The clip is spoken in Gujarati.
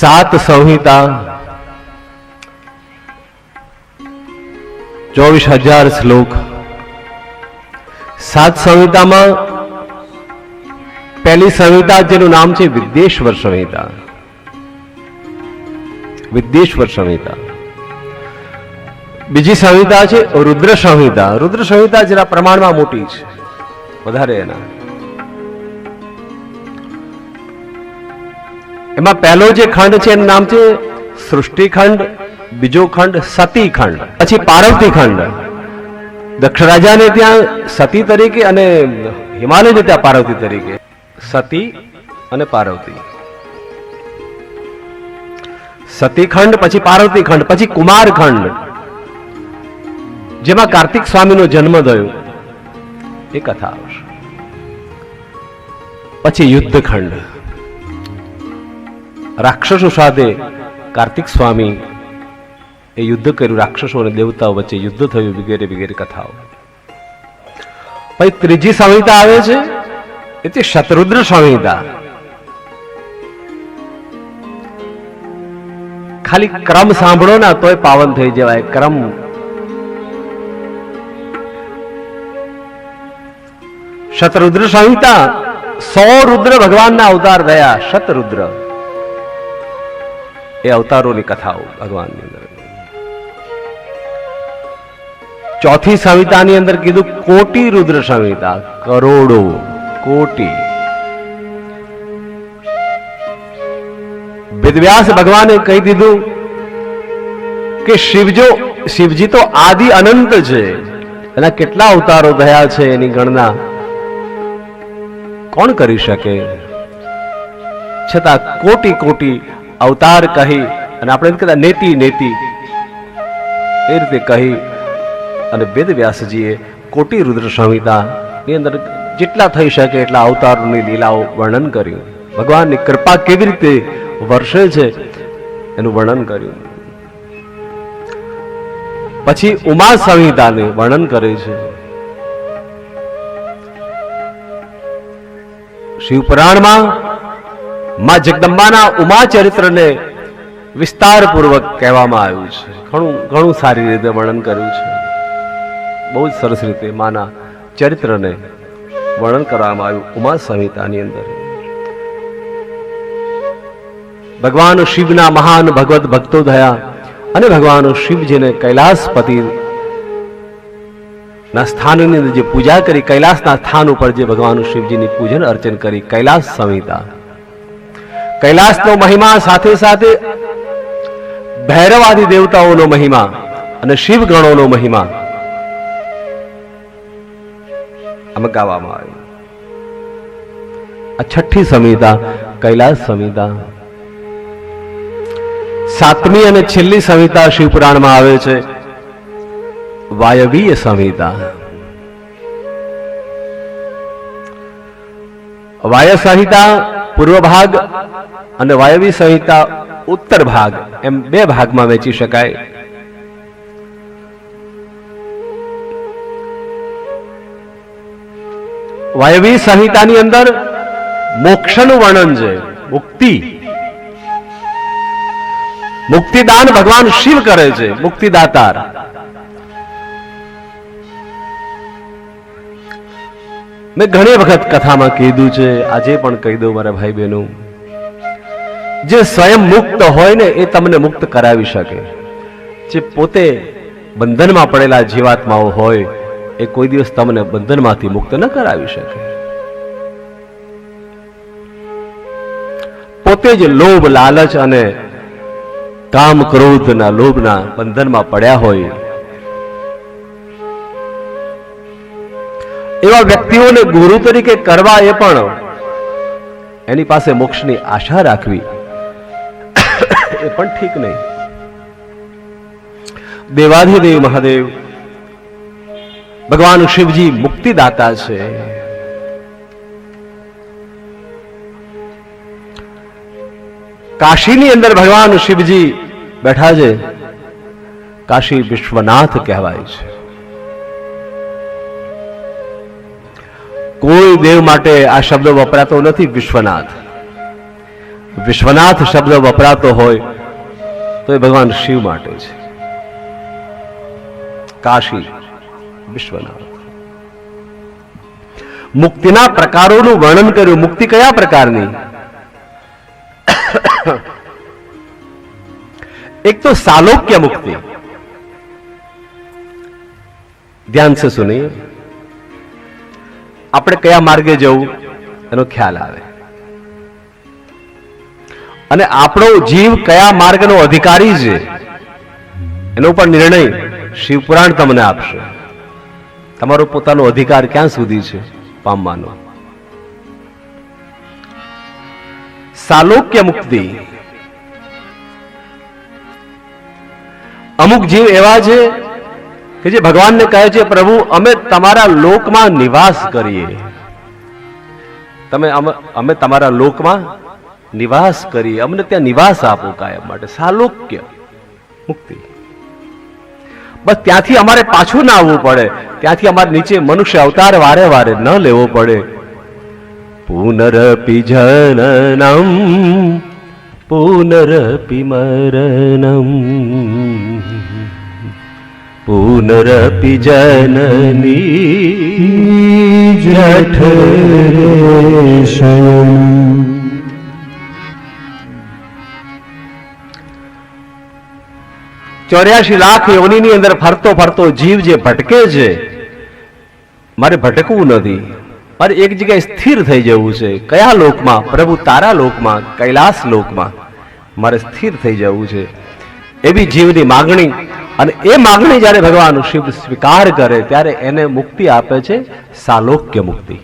સાત સંહિતા. ચોવીસ હજાર શ્લોક. સાત સંહિતામાં પહેલી સંહિતા જેનું નામ છે વિદ્યેશ્વર સંહિતા. વિદ્યેશ્વર સંહિતા. બીજી સંહિતા છે રુદ્ર સંહિતા. રુદ્ર સંહિતા જેના પ્રમાણમાં મોટી છે. વધારે એના. એમાં પહેલો જે ખંડ છે એનું નામ છે સૃષ્ટિખંડ, બીજો ખંડ સતી ખંડ પછી પાર્વતી ખંડ. દક્ષ ત્યાં સતી તરીકે અને હિમાલયને ત્યાં પાર્વતી તરીકે. સતી અને પાર્વતી. સતીખંડ, પછી પાર્વતી ખંડ પછી કુમાર જેમાં કાર્તિક સ્વામીનો જન્મ થયો. એ કથા આવશે. પછી યુદ્ધ ખંડ રાક્ષસો સાથે કાર્તિક સ્વામી એ યુદ્ધ કર્યું. રાક્ષસો અને દેવતાઓ વચ્ચે યુદ્ધ થયું, વગેરે વગેરે કથાઓ. પછી ત્રીજી સંહિતા આવે છે? એ તે શત્રુદ્ર સંહિતા ખાલી ક્રમ સાંભળો ના તોય પાવન થઈ જવાય. ક્રમ. શતરુદ્ર સંહિતા સો રુદ્ર ભગવાનના અવતાર થયા. શતરુદ્ર એ અવતારોની કથાઓ ભગવાનની અંદર. ચોથી સંહિતાની અંદર કીધું, કોટી રુદ્ર સંહિતા, કરોડો કોટી. વેદવ્યાસ ભગવાને કહી દીધું કે, શિવજો, શિવજી તો આદિ અનંત છે એના કેટલા અવતારો થયા છે એની ગણના? કોણ કરી શકે? છતાં કોટી કોટી અવતાર કહી અને આપણે કહેતા નેતિ નેતિ. એ રીતે કહી અને વેદ વ્યાસજીએ કોટી રુદ્ર સંહિતા ની અંદર જેટલા થઈ શકે એટલા અવતારોની લીલાઓ વર્ણન કર્યું. ભગવાનની કૃપા કેવી રીતે વર્ષે છે એનું વર્ણન કર્યું. પછી ઉમા સંહિતાને વર્ણન કરે છે. શિવપુરાણમાં માં જગદંબાના ઉમા ચરિત્રને વિસ્તારપૂર્વક કહેવામાં આવ્યું છે. ઘણું ઘણું સારી રીતે વર્ણન કર્યું છે. બહુ જ સરસ રીતે માના ચરિત્રને વર્ણન કરવામાં આવ્યું ઉમા સંહિતાની અંદર. ભગવાન શિવના મહાન ભગવત ભક્તો થયા અને ભગવાન શિવજીને કૈલાસપતિ ના સ્થાનની અંદર જે પૂજા કરી, કૈલાસના સ્થાન ઉપર જે ભગવાન શિવજીની પૂજન અર્ચન કરી, કૈલાસ સંહિતા કૈલાસનો મહિમા સાથે સાથે ભૈરવાદી દેવતાઓનો મહિમા અને શિવ ગણોનો મહિમા આમાં ગાવામાં આવે. આ છઠ્ઠી સંહિતા કૈલાસ સંહિતા સાતમી અને છેલ્લી સંહિતા શિવપુરાણમાં આવે છે. વાયવીય સંહિતા વાય સંહિતા પૂર્વ ભાગ અને વાયવી સંહિતા ઉત્તર ભાગ એમ બે ભાગમાં વેચી શકાય. વાયવી સંહિતાની અંદર મોક્ષનું વર્ણન છે, મુક્તિ. મુક્તિદાન ભગવાન શિવ કરે છે, મુક્તિદાતાર. મેં ઘણી વખત કથામાં કીધું છે, આજે પણ કહી દઉં મારા ભાઈ બહેનો જે સ્વયં મુક્ત હોય ને એ તમને મુક્ત કરાવી શકે. જે પોતે બંધનમાં પડેલા જીવાત્માઓ હોય, એ કોઈ દિવસ તમને બંધનમાંથી મુક્ત ન કરાવી શકે. પોતે જ લોભ, લાલચ અને કામ ક્રોધના લોભના બંધનમાં પડ્યા હોય, એવા વ્યક્તિઓને ગુરુ તરીકે કરવા એ પણ એની પાસે મોક્ષની આશા રાખવી એ પણ ઠીક નહીં. દેવાધિદેવ મહાદેવ, ભગવાન શિવજી મુક્તિદાતા છે. કાશીની અંદર ભગવાન શિવજી બેઠા છે. કાશી વિશ્વનાથ કહેવાય છે. કોઈ દેવ માટે આ શબ્દ વપરાતો નથી વિશ્વનાથ. વિશ્વનાથ શબ્દ વપરાતો હોય, તો એ ભગવાન શિવ માટે છે. કાશી વિશ્વનાથ. મુક્તિના પ્રકારોનું વર્ણન કર્યું. મુક્તિ કયા પ્રકારની? એક તો સાલોક્ય મુક્તિ. ધ્યાન સે આપણે કયા માર્ગે જવું? એનો ખ્યાલ આવે. અને આપણો જીવ કયા માર્ગનો અધિકારી છે? એનો પણ નિર્ણય શિવપુરાણ તમને આપશે. તમારો પોતાનો અધિકાર ક્યાં સુધી છે, પામવાનો? સાલોક્ય મુક્તિ. અમુક જીવ એવા છે કે જે ભગવાનને કહે છે, પ્રભુ, અમે તમારા લોકમાં નિવાસ કરીએ. તમે અમે તમારા લોકમાં નિવાસ કરી, અમને ત્યાં નિવાસ આપો કાયમ માટે. સાલોક્ય. મુક્તિ. બસ ત્યાંથી અમારે પાછું ના આવવું પડે. ત્યાંથી અમારે નીચે મનુષ્ય અવતાર વારે વારે ન લેવો પડે. પુનરપી જનનમ, પુનરપી મરણમ પુનરપી જનની જઠરે ચોર્યાસી લાખ યોનિની અંદર ફરતો ફરતો જીવ જે ભટકે છે, મારે ભટકવું નથી. મારે એક જગ્યાએ સ્થિર થઈ જવું છે. કયા લોકમાં? પ્રભુ તારા લોકમાં, કૈલાસ લોકમાં મારે સ્થિર થઈ જવું છે. એવી જીવની માગણી અને એ માગણી જ્યારે ભગવાન શિવ સ્વીકાર કરે, ત્યારે એને મુક્તિ આપે છે સાલોક્ય મુક્તિ.